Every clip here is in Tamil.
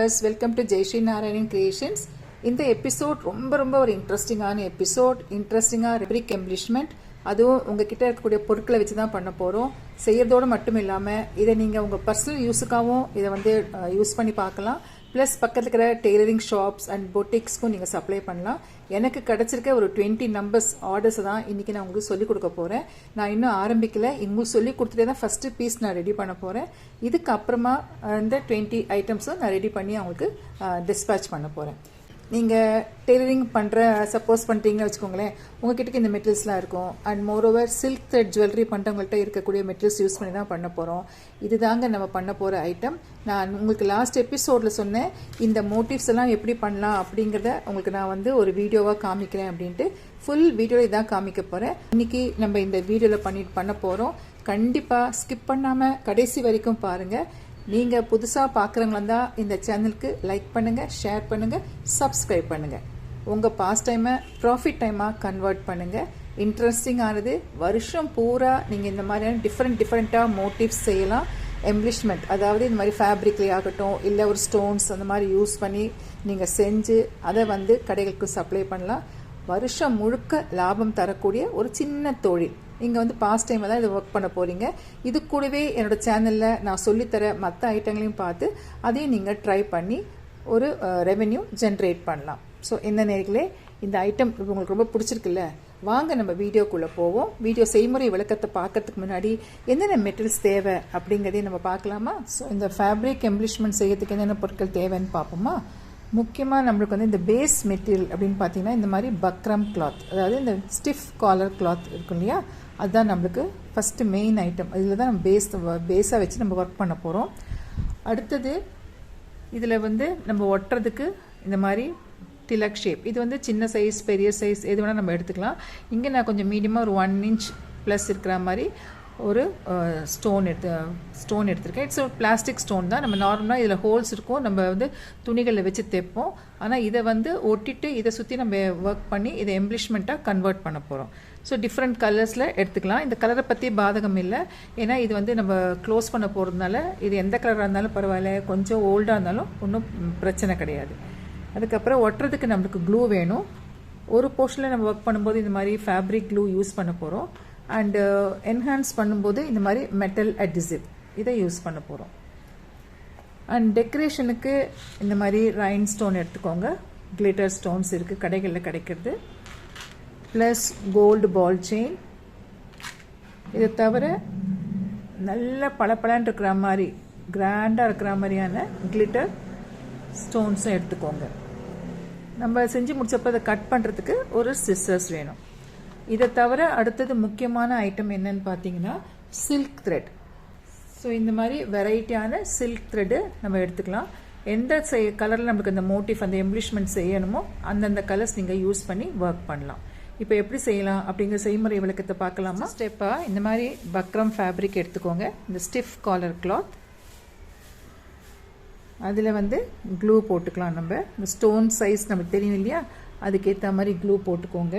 Yes welcome to Jayashree Narayanan creations இந்த எபிசோட் ரொம்ப ரொம்ப ஒரு இன்ட்ரெஸ்டிங்கான எபிசோட் இன்ட்ரெஸ்டிங்காக ரெப்ரிக் எம்ப்ளிஷ்மெண்ட் அதுவும் உங்ககிட்ட இருக்கக்கூடிய பொருட்களை வச்சு தான் பண்ண போகிறோம் செய்யறதோடு மட்டும் இல்லாமல் இதை நீங்கள் உங்கள் பர்சனல் யூஸுக்காகவும் இதை வந்து யூஸ் பண்ணி பார்க்கலாம். ப்ளஸ் பக்கத்தில் இருக்கிற டெய்லரிங் ஷாப்ஸ் அண்ட் பொட்டிக்ஸ்க்கும் நீங்கள் சப்ளை பண்ணலாம். எனக்கு கிடச்சிருக்க ஒரு டுவெண்ட்டி நம்பர்ஸ் ஆர்டர்ஸ் தான் இன்றைக்கி நான் உங்களுக்கு சொல்லிக் கொடுக்க போகிறேன் நான் இன்னும் ஆரம்பிக்கல. உங்களுக்கு சொல்லி கொடுத்துட்டே தான் ஃபஸ்ட்டு பீஸ் நான் ரெடி பண்ண போகிறேன் இதுக்கப்புறமா அந்த இந்த டுவெண்ட்டி ஐட்டம்ஸும் நான் ரெடி பண்ணி அவங்களுக்கு டிஸ்பேச் பண்ண போகிறேன் நீங்கள் டெய்லரிங் பண்ணுற சப்போஸ் பண்ணிட்டீங்கன்னு வச்சுக்கோங்களேன் உங்ககிட்ட இந்த மெட்டீரியல்ஸ்லாம் இருக்கும். And moreover silk thread jewellery பண்ணுறவங்கள்ட்ட இருக்கக்கூடிய மெட்டீரியல்ஸ் யூஸ் பண்ணி தான் பண்ண போகிறோம் இதுதாங்க நம்ம பண்ண போகிற ஐட்டம் நான் உங்களுக்கு லாஸ்ட் எபிசோடில் சொன்னேன் இந்த மோட்டிவ்ஸ் எல்லாம் எப்படி பண்ணலாம் அப்படிங்கிறத உங்களுக்கு நான் வந்து ஒரு வீடியோவாக காமிக்கிறேன் அப்படின்ட்டு. ஃபுல் வீடியோவில் இதான் காமிக்க போகிறேன் இன்றைக்கி நம்ம இந்த வீடியோவில் பண்ணிட்டு பண்ண போகிறோம் கண்டிப்பாக ஸ்கிப் பண்ணாமல் கடைசி வரைக்கும் பாருங்கள் நீங்கள் புதுசாக பார்க்குறவங்களா இருந்தால் இந்த சேனலுக்கு லைக் பண்ணுங்கள் ஷேர் பண்ணுங்கள் சப்ஸ்கிரைப் பண்ணுங்கள் உங்கள் பாஸ்ட் டைமை ப்ராஃபிட் டைமாக கன்வெர்ட் பண்ணுங்கள் இன்ட்ரெஸ்டிங் ஆனது வருஷம் பூரா நீங்கள் இந்த மாதிரியான டிஃப்ரெண்ட் டிஃப்ரெண்ட்டாக மோட்டிவ்ஸ் செய்யலாம். எம்ப்ளிஷ்மெண்ட் அதாவது இந்த மாதிரி ஃபேப்ரிக்லேயே ஆகட்டும் இல்லை ஒரு ஸ்டோன்ஸ் அந்த மாதிரி யூஸ் பண்ணி நீங்கள் செஞ்சு அதை வந்து கடைகளுக்கு சப்ளை பண்ணலாம். வருஷம் முழுக்க லாபம் தரக்கூடிய ஒரு சின்ன தொழில். நீங்கள் வந்து பாஸ்ட் டைமில் தான் இதை ஒர்க் பண்ண போகிறீங்க இது கூடவே என்னோடய சேனலில் நான் சொல்லித்தர மற்ற ஐட்டங்களையும் பார்த்து அதையும் நீங்கள் ட்ரை பண்ணி ஒரு ரெவென்யூ ஜென்ரேட் பண்ணலாம். ஸோ இந்த நேர்களே இந்த ஐட்டம் உங்களுக்கு ரொம்ப பிடிச்சிருக்குல்ல? வாங்க நம்ம வீடியோக்குள்ளே போவோம். வீடியோ செய்முறை விளக்கத்தை பார்க்கறதுக்கு முன்னாடி என்னென்ன மெட்டீரியல்ஸ் தேவை அப்படிங்கிறதையும் நம்ம பார்க்கலாமா? ஸோ இந்த ஃபேப்ரிக் எம்ப்ளிஷ்மெண்ட் செய்யறதுக்கு என்னென்ன பொருட்கள் தேவைன்னு பார்ப்போமா? முக்கியமாக நம்மளுக்கு வந்து இந்த பேஸ் மெட்டீரியல் அப்படின்னு பார்த்தீங்கன்னா இந்த மாதிரி பக்ரம் கிளாத் அதாவது இந்த ஸ்டிஃப் காலர் கிளாத் இருக்கும் இல்லையா? அதுதான் நம்மளுக்கு ஃபஸ்ட்டு மெயின் ஐட்டம் இதில் தான் நம்ம பேஸ் பேஸாக வச்சு நம்ம ஒர்க் பண்ண போகிறோம் அடுத்தது இதில் வந்து நம்ம ஒட்டுறதுக்கு இந்த மாதிரி டிலக் ஷேப் இது வந்து சின்ன சைஸ் பெரிய சைஸ் எது வேணால் நம்ம எடுத்துக்கலாம். இங்கே நான் கொஞ்சம் மீடியமாக ஒரு ஒன் இன்ச் ப்ளஸ் இருக்கிற மாதிரி ஒரு ஸ்டோன் எடுத்து ஸ்டோன் எடுத்திருக்கேன். இட்ஸ் பிளாஸ்டிக் ஸ்டோன் தான். நம்ம நார்மலாக இதில் ஹோல்ஸ் இருக்கும். நம்ம வந்து துணிகளில் வச்சு தைப்போம். ஆனால் இதை வந்து ஒட்டிட்டு இதை சுற்றி நம்ம ஒர்க் பண்ணி இதை எம்பிளிஷ்மெண்ட்டாக கன்வெர்ட் பண்ண போகிறோம் ஸோ டிஃப்ரெண்ட் கலர்ஸில் எடுத்துக்கலாம். இந்த கலரை பற்றி பாதகம் இல்லை. ஏன்னா இது வந்து நம்ம க்ளோஸ் பண்ண போகிறதுனால இது எந்த கலராக இருந்தாலும் பரவாயில்ல. கொஞ்சம் ஓல்டாக இருந்தாலும் ஒன்றும் பிரச்சனை கிடையாது. அதுக்கப்புறம் ஒட்டுறதுக்கு நம்மளுக்கு க்ளூ வேணும். ஒரு போர்ஷனில் நம்ம ஒர்க் பண்ணும்போது இந்த மாதிரி ஃபேப்ரிக் க்ளூ யூஸ் பண்ண போகிறோம் அண்டு என்ஹான்ஸ் uh, பண்ணும்போது இந்த மாதிரி மெட்டல் அட்டிசிவ் இதை யூஸ் பண்ண போகிறோம் அண்ட் டெக்கரேஷனுக்கு இந்த மாதிரி ரைன் ஸ்டோன் எடுத்துக்கோங்க. கிளிட்டர் ஸ்டோன்ஸ் இருக்குது கடைகளில் கிடைக்கிறது. ப்ளஸ் கோல்டு பால் செயின் இதை தவிர நல்ல பளபளன்னு இருக்கிற மாதிரி கிராண்டாக இருக்கிற மாதிரியான கிளிட்டர் ஸ்டோன்ஸும் எடுத்துக்கோங்க. நம்ம செஞ்சு முடிச்சப்போ அதை கட் பண்ணுறதுக்கு ஒரு சிஸ்டர்ஸ் வேணும். இதை தவிர அடுத்தது முக்கியமான ஐட்டம் என்னன்னு பார்த்தீங்கன்னா சில்க் த்ரெட் ஸோ இந்த மாதிரி வெரைட்டியான சில்க் த்ரெட்டு நம்ம எடுத்துக்கலாம். எந்த செய் கலரில் நமக்கு அந்த மோட்டிவ் அந்த எம்ப்ளிஷ்மெண்ட் செய்யணுமோ அந்தந்த கலர்ஸ் நீங்கள் யூஸ் பண்ணி ஒர்க் பண்ணலாம். இப்போ எப்படி செய்யலாம் அப்படிங்கிற செய்முறை விளக்கத்தை பார்க்கலாமா? ஸ்டெப்பாக இந்த மாதிரி பக்ரம் ஃபேப்ரிக் எடுத்துக்கோங்க. இந்த ஸ்டிஃப் காலர் கிளாத் அதில் வந்து க்ளூ போட்டுக்கலாம் நம்ம. இந்த ஸ்டோன் சைஸ் நமக்கு தெரியும் இல்லையா? அதுக்கேற்ற மாதிரி க்ளூ போட்டுக்கோங்க.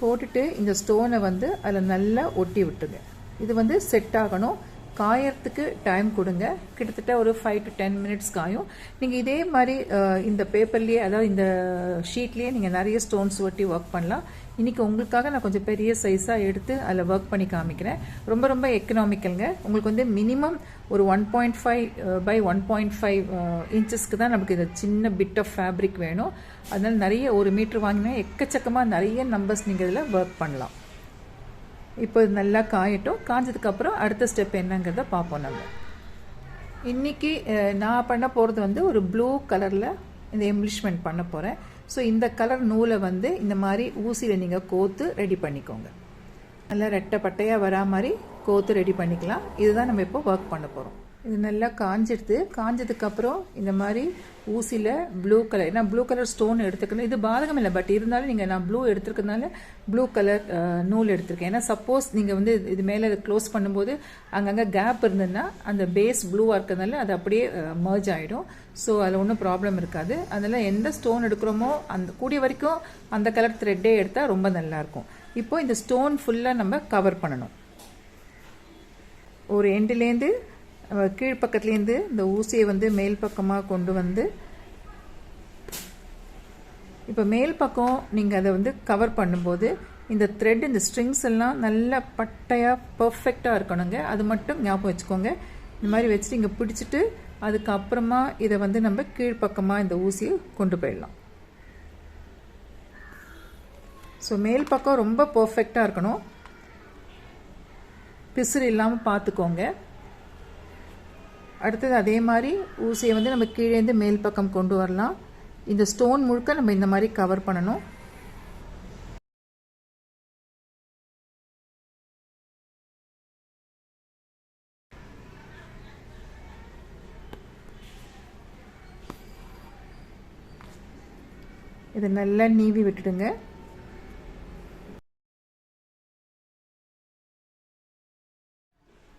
போட்டுட்டு இந்த ஸ்டோனை வந்து அதில் நல்லா ஒட்டி விட்டுங்க இது வந்து செட் ஆகணும். காயறதுக்கு டைம் கொடுங்க. கிட்டத்தட்ட ஒரு ஃபைவ் டு டென் மினிட்ஸ் காயும். நீங்கள் இதே மாதிரி இந்த பேப்பர்லேயே அதாவது இந்த ஷீட்லேயே நீங்கள் நிறைய ஸ்டோன்ஸ் ஒட்டி ஒர்க் பண்ணலாம். இன்றைக்கி உங்களுக்காக நான் கொஞ்சம் பெரிய சைஸாக எடுத்து அதில் ஒர்க் பண்ணி காமிக்கிறேன். ரொம்ப ரொம்ப எக்கனாமிக்கலுங்க உங்களுக்கு வந்து மினிமம் ஒரு one point five by one point five இன்ச்சஸ்க்கு தான் நமக்கு இந்த சின்ன பிட் ஆஃப் ஃபேப்ரிக் வேணும். அதனால் நிறைய ஒரு மீட்ரு வாங்கினா எக்கச்சக்கமாக நிறைய நம்பர்ஸ் நீங்கள் இதில் ஒர்க் பண்ணலாம். இப்போ இது நல்லா காயட்டும். காஞ்சதுக்கப்புறம் அடுத்த ஸ்டெப் என்னங்கிறத பார்ப்போம் நம்ம. இன்றைக்கி நான் பண்ண போகிறது வந்து ஒரு ப்ளூ கலரில் இந்த எம்ப்ளிஷ்மெண்ட் பண்ண போகிறேன் ஸோ இந்த கலர் நூலை வந்து இந்த மாதிரி ஊசியில் நீங்கள் கோத்து ரெடி பண்ணிக்கோங்க. நல்லா ரெட்டை பட்டையாக வரா மாதிரி கோத்து ரெடி பண்ணிக்கலாம். இதுதான் நம்ம இப்போ ஒர்க் பண்ண போகிறோம் இது நல்லா காஞ்சிடுது. காஞ்சதுக்கப்புறம் இந்த மாதிரி ஊசியில் ப்ளூ கலர் ஏன்னா ப்ளூ கலர் ஸ்டோன் எடுத்துக்கணும். இது பாதகம் இல்லை பட் இருந்தாலும் நீங்கள் நான் ப்ளூ எடுத்துருக்கனால ப்ளூ கலர் நூல் எடுத்திருக்கேன். ஏன்னா சப்போஸ் நீங்கள் வந்து இது மேலே க்ளோஸ் பண்ணும்போது அங்கங்கே கேப் இருந்ததுன்னா அந்த பேஸ் ப்ளூவாக இருக்கிறதுனால அது அப்படியே மர்ஜ் ஆகிடும் ஸோ அதில் ஒன்றும் ப்ராப்ளம் இருக்காது. அதனால் எந்த ஸ்டோன் எடுக்கிறோமோ அந்த கூடிய வரைக்கும் அந்த கலர் த்ரெட்டே எடுத்தால் ரொம்ப நல்லாயிருக்கும் இப்போது இந்த ஸ்டோன் ஃபுல்லாக நம்ம கவர் பண்ணணும். ஒரு எண்டுலேருந்து நம்ம கீழ்ப்பக்கத்துலேருந்து இந்த ஊசியை வந்து மேல் பக்கமாக கொண்டு வந்து இப்போ மேல் பக்கம் நீங்கள் அதை வந்து கவர் பண்ணும்போது இந்த த்ரெட் இந்த ஸ்ட்ரிங்ஸ் எல்லாம் நல்லா பட்டையாக பர்ஃபெக்டாக இருக்கணுங்க. அது மட்டும் ஞாபகம் வச்சுக்கோங்க. இந்த மாதிரி வச்சுட்டு இங்கே பிடிச்சிட்டு அதுக்கப்புறமா இதை வந்து நம்ம கீழ்ப்பக்கமாக இந்த ஊசியை கொண்டு போயிடலாம். ஸோ மேல் பக்கம் ரொம்ப பர்ஃபெக்டாக இருக்கணும். பிசுறு இல்லாமல் பார்த்துக்கோங்க. அடுத்தது அதே மாதிரி ஊசியை வந்து நம்ம கீழேருந்து மேல் பக்கம் கொண்டு வரலாம். இந்த ஸ்டோன் முழுக்க நம்ம இந்த மாதிரி கவர் பண்ணணும். இதை நல்லா நீவி விட்டுடுங்க.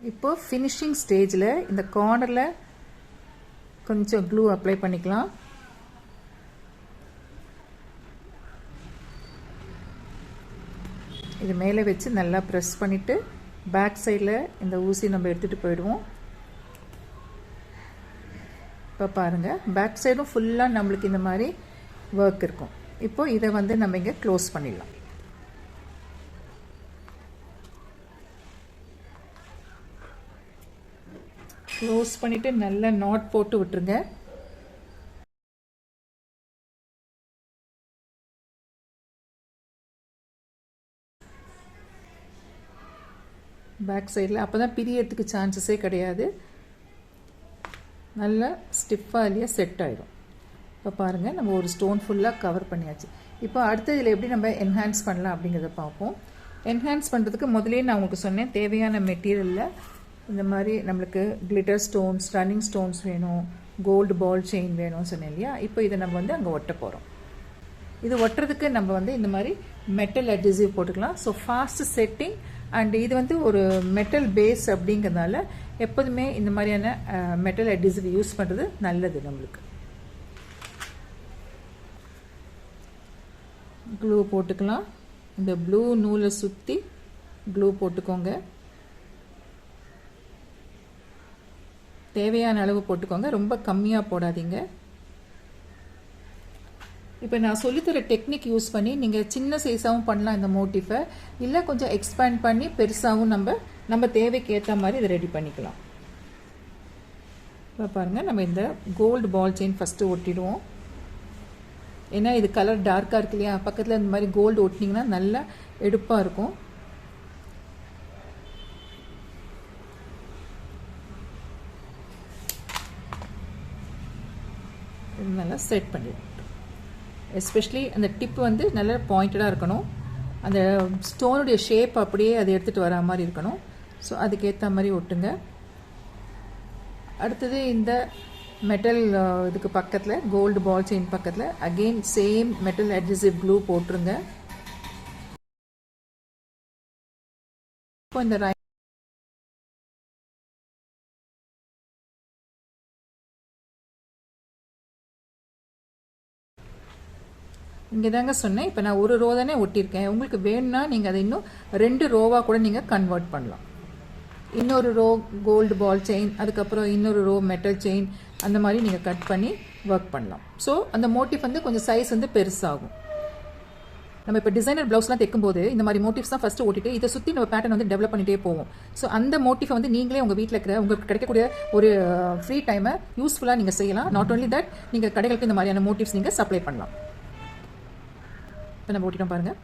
இப்போ ஃபினிஷிங் ஸ்டேஜில் இந்த கார்னரில் கொஞ்சம் க்ளூ அப்ளை பண்ணிக்கலாம். இது மேலே வச்சு நல்லா ப்ரெஸ் பண்ணிவிட்டு பேக் சைடில் இந்த ஊசி நம்ம எடுத்துகிட்டு போயிடுவோம். இப்போ பாருங்கள் பேக் சைடும் ஃபுல்லாக நம்மளுக்கு இந்த மாதிரி ஒர்க் இருக்கும். இப்போது இதை வந்து நம்ம இங்கே க்ளோஸ் பண்ணிடலாம். க்ளோஸ் பண்ணிவிட்டு நல்லா நாட் போட்டு விட்டுருங்க. பேக் சைடில் அப்போ தான் பிரியறதுக்கு சான்சஸே கிடையாது. நல்லா ஸ்டிஃபாக இல்லையா செட் ஆகிடும் இப்போ பாருங்கள் நம்ம ஒரு ஸ்டோன் ஃபுல்லாக கவர் பண்ணியாச்சு. இப்போ அடுத்த இதில் எப்படி நம்ம என்ஹான்ஸ் பண்ணலாம் அப்படிங்கிறத பார்ப்போம். என்ஹான்ஸ் பண்ணுறதுக்கு முதலே நான் உங்களுக்கு சொன்னேன் தேவையான மெட்டீரியலில் இந்த மாதிரி நம்மளுக்கு கிளிட்டர் ஸ்டோன்ஸ் ரன்னிங் ஸ்டோன்ஸ் வேணும் கோல்டு பால் செயின் வேணும்னு சொன்னேன் இல்லையா? இப்போ இதை நம்ம வந்து அங்கே ஒட்ட போகிறோம் இது ஒட்டுறதுக்கு நம்ம வந்து இந்த மாதிரி மெட்டல் அட்ஹெசிவ் போட்டுக்கலாம். ஸோ ஃபாஸ்ட் செட்டிங் அண்ட் இது வந்து ஒரு மெட்டல் பேஸ் அப்படிங்கிறதுனால எப்போதுமே இந்த மாதிரியான மெட்டல் அட்ஹெசிவ் யூஸ் பண்ணுறது நல்லது நம்மளுக்கு. க்ளூ போட்டுக்கலாம். இந்த ப்ளூ நூலை சுற்றி க்ளூ போட்டுக்கோங்க. தேவையான அளவு போட்டுக்கோங்க. ரொம்ப கம்மியாக போடாதீங்க. இப்போ நான் சொல்லித்தர டெக்னிக் யூஸ் பண்ணி நீங்கள் சின்ன சைஸாகவும் பண்ணலாம் இந்த மோட்டிஃபை இல்லை கொஞ்சம் எக்ஸ்பேண்ட் பண்ணி பெருசாகவும் நம்ம நம்ம தேவைக்கு ஏற்ற மாதிரி இதை ரெடி பண்ணிக்கலாம். இப்போ பாருங்கள் நம்ம இந்த கோல்டு பால் செயின் ஃபஸ்ட்டு ஒட்டிடுவோம். ஏன்னா இது கலர் டார்க்காக இருக்கு இல்லையா? பக்கத்தில் இந்த மாதிரி கோல்டு ஒட்டினீங்கன்னா நல்லா எடுப்பாக இருக்கும் இது நல்லா செட் பண்ணிடுவோம் எஸ்பெஷலி அந்த டிப் வந்து நல்லா பாயிண்டடாக இருக்கணும். அந்த ஸ்டோனுடைய ஷேப் அப்படியே அதை எடுத்துகிட்டு வரா மாதிரி இருக்கணும். ஸோ அதுக்கேற்ற மாதிரி ஒட்டுங்க. அடுத்தது இந்த மெட்டல் இதுக்கு பக்கத்தில் கோல்டு பால் செயின் பக்கத்தில் again same metal adhesive glue போட்டுருங்க. இப்போ இந்த இங்கே தாங்க சொன்னேன். இப்போ நான் ஒரு ரோ தானே ஒட்டியிருக்கேன். உங்களுக்கு வேணும்னா நீங்கள் அதை இன்னும் ரெண்டு ரோவாக கூட நீங்கள் கன்வெர்ட் பண்ணலாம். இன்னொரு ரோ கோல்டு பால் செயின் அதுக்கப்புறம் இன்னொரு ரோ மெட்டல் செயின் அந்த மாதிரி நீங்கள் கட் பண்ணி ஒர்க் பண்ணலாம். ஸோ அந்த மோட்டிவ் வந்து கொஞ்சம் சைஸ் வந்து பெருசாகும். நம்ம இப்போ டிசைனர் ப்ளவுஸ்லாம் தைக்கும்போது இந்த மாதிரி மோட்டிவ்ஸ் தான் ஃபஸ்ட்டு ஓட்டிட்டு இதை சுற்றி நம்ம பேட்டர்ன் வந்து டெவலப் பண்ணிகிட்டே போவோம். ஸோ அந்த மோட்டிஃபை வந்து நீங்களே உங்கள் வீட்டில் இருக்கிற உங்களுக்கு கிடைக்கக்கூடிய ஒரு ஃப்ரீ டைமை யூஸ்ஃபுல்லாக நீங்கள் செய்யலாம். நாட் ஓன்லி தட் நீங்கள் கடைகளுக்கு இந்த மாதிரியான மோட்டிவ்ஸ் நீங்கள் சப்ளை பண்ணலாம். இப்போ நம்ம ஓட்டிட்டோம் பாருங்கள்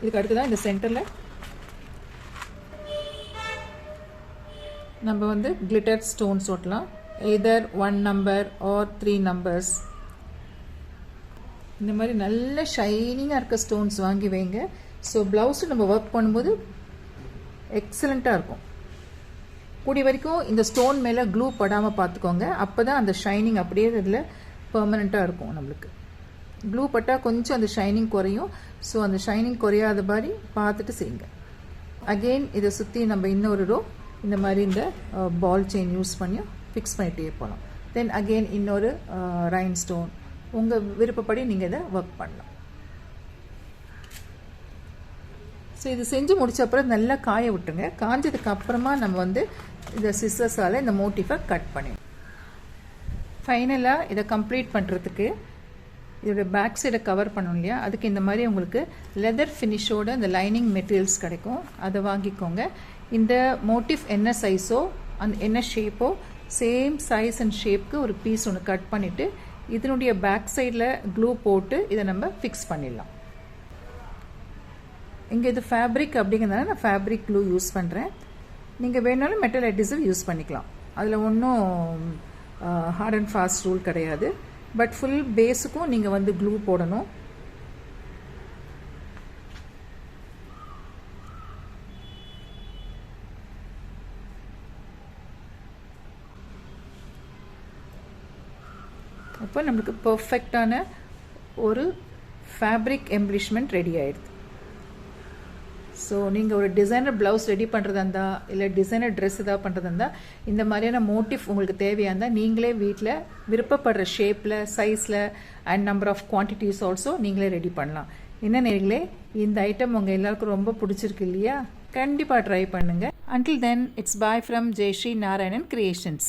இதுக்கு அடுத்ததான் இந்த சென்டரில் நம்ம வந்து கிளிட்டர் ஸ்டோன்ஸ் ஓட்டலாம். Either one number or three numbers இந்த மாதிரி நல்ல ஷைனிங்காக இருக்க ஸ்டோன்ஸ் வாங்கி வைங்க. ஸோ ப்ளவுஸு நம்ம ஒர்க் பண்ணும்போது எக்ஸலண்ட்டாக இருக்கும். கூடிய வரைக்கும் இந்த ஸ்டோன் மேலே க்ளூ படாமல் பார்த்துக்கோங்க. அப்போ தான் அந்த ஷைனிங் அப்படியே இதில் பர்மனெண்ட்டாக இருக்கும் நம்மளுக்கு. க்ளூ பட்டால் கொஞ்சம் அந்த ஷைனிங் குறையும். ஸோ அந்த ஷைனிங் குறையாத மாதிரி பார்த்துட்டு செய்யுங்க. அகெயின் இதை சுற்றி நம்ம இன்னொரு ரோ இந்த மாதிரி இந்த பால் செயின் யூஸ் பண்ணி ஃபிக்ஸ் பண்ணிகிட்டே போகலாம் தென் அகெயின் இன்னொரு ரைன் ஸ்டோன் உங்கள் விருப்பப்படி நீங்கள் இதை ஒர்க் பண்ணலாம். ஸோ இது செஞ்சு முடிச்ச அப்புறம் நல்லா காய விட்டுருங்க. காஞ்சதுக்கு அப்புறமா நம்ம வந்து இந்த சிஸ்ஸஸால் இந்த மோட்டிஃபை கட் பண்ணி ஃபைனலாக இதை கம்ப்ளீட் பண்ணுறதுக்கு இதோட பேக் சைடை கவர் பண்ணணும் இல்லையா? அதுக்கு இந்த மாதிரி உங்களுக்கு லெதர் ஃபினிஷோட இந்த லைனிங் மெட்டீரியல்ஸ் கிடைக்கும். அதை வாங்கிக்கோங்க. இந்த மோட்டிவ் என்ன சைஸோ அந்த என்ன ஷேப்போ சேம் சைஸ் அண்ட் ஷேப்க்கு ஒரு பீஸ் ஒன்று கட் பண்ணிவிட்டு இதனுடைய பேக் சைடில் க்ளூ போட்டு இதை நம்ம ஃபிக்ஸ் பண்ணிடலாம். இங்கே இது ஃபேப்ரிக் அப்படிங்கிறதுனால நான் ஃபேப்ரிக் க்ளூ யூஸ் பண்ணுறேன் நீங்கள் வேணாலும் மெட்டல் அடிசிவ் யூஸ் பண்ணிக்கலாம். அதில் ஒன்றும் ஹார்ட் அண்ட் ஃபாஸ்ட் ரூல் கிடையாது. பட் ஃபுல் பேஸுக்கும் நீங்கள் வந்து க்ளூ போடணும். அப்போ நம்மளுக்கு பர்ஃபெக்டான ஒரு ஃபேப்ரிக் எம்ப்ளிஷ்மெண்ட் ரெடி ஆயிடுது. ஸோ நீங்கள் ஒரு டிசைனர் ப்ளவுஸ் ரெடி பண்ணுறதா இருந்தால் இல்லை டிசைனர் ட்ரெஸ் ஏதாவது பண்ணுறதா இருந்தால் இந்த மாதிரியான மோட்டிவ் உங்களுக்கு தேவையாக இருந்தால் நீங்களே வீட்டில் விருப்பப்படுற ஷேப்பில் சைஸில் and number of quantities also நீங்களே ரெடி பண்ணலாம். என்ன நேர்களே இந்த ஐட்டம் உங்கள் எல்லாருக்கும் ரொம்ப பிடிச்சிருக்கு இல்லையா? கண்டிப்பாக ட்ரை பண்ணுங்கள் until then it's bye from Jayashree Narayanan creations